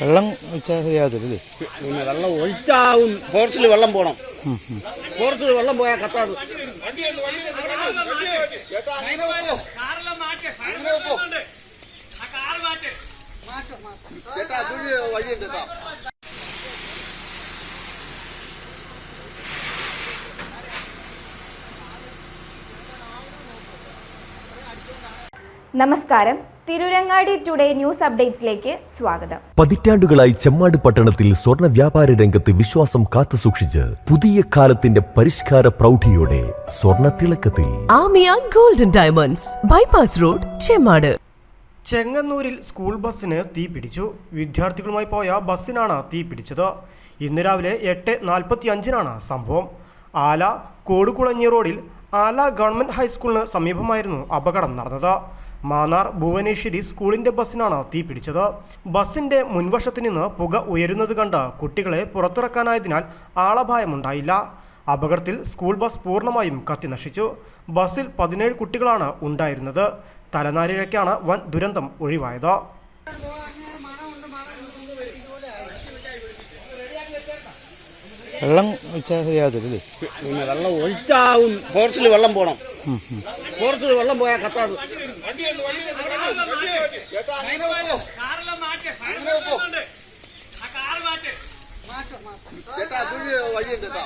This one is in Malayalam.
വെള്ളം ചെയ്യാതില്ലേ പിന്നെ വെള്ളം ഒഴിച്ചാവും. ഫോറസ്റ്റിൽ വെള്ളം പോകണം ഫോറസ്റ്റിൽ വെള്ളം പോയാൽ കത്താത്. വഴിയുണ്ട് കേട്ടോ. നമസ്കാരം. തിരുരങ്ങാടി ടുഡേ ന്യൂസ് അപ്ഡേറ്റ്സിലേക്ക് സ്വാഗതം. പതിറ്റാണ്ടുകളായി ചെമ്മാട് പട്ടണത്തിൽ സ്വർണ വ്യാപാര രംഗത്ത് വിശ്വാസം കാത്തുസൂക്ഷിച്ച് പുതിയ കാലത്തിന്റെ പരിഷ്കാര പ്രൗഢിയോടെ സ്വർണ തിളക്കത്തിൽ. Amiya golden diamonds bypass road Chemmad. ചെങ്ങന്നൂരിൽ സ്കൂൾ ബസ്സിന് തീ പിടിച്ചു. വിദ്യാർത്ഥികളുമായി പോയ ബസ്സിനാണ് തീ പിടിച്ചത്. ഇന്ന് രാവിലെ എട്ട് നാൽപ്പത്തി അഞ്ചിനാണ് സംഭവം. ആല കോടുകുളഞ്ഞി റോഡിൽ ആല ഗവൺമെന്റ് ഹൈസ്കൂളിന് സമീപമായിരുന്നു അപകടം നടന്നത്. മാന്നാർ ഭുവനേശ്വരി സ്കൂളിന്റെ ബസ്സിനാണ് തീ പിടിച്ചത്. ബസിന്റെ മുൻവശത്തു നിന്ന് പുക ഉയരുന്നത് കണ്ട് കുട്ടികളെ പുറത്തിറക്കാനായതിനാൽ ആളപായമുണ്ടായില്ല. അപകടത്തിൽ സ്കൂൾ ബസ് പൂർണമായും കത്തിനശിച്ചു ബസ്സിൽ പതിനേഴ് കുട്ടികളാണ് ഉണ്ടായിരുന്നത്. തലനാരിഴയ്ക്കാണ് വൻ ദുരന്തം ഒഴിവായത്. വെള്ളം ഒഴിച്ചാൽ ശരിയാകത്തില്ലേ പിന്നെ വെള്ളം ഒഴിച്ചാവും. ഫോറസ്റ്റിൽ വെള്ളം പോണം. ഫോറസ്റ്റിൽ വെള്ളം പോയാൽ കത്താത്. ചേട്ടാ വഴിയുണ്ട് കേട്ടോ.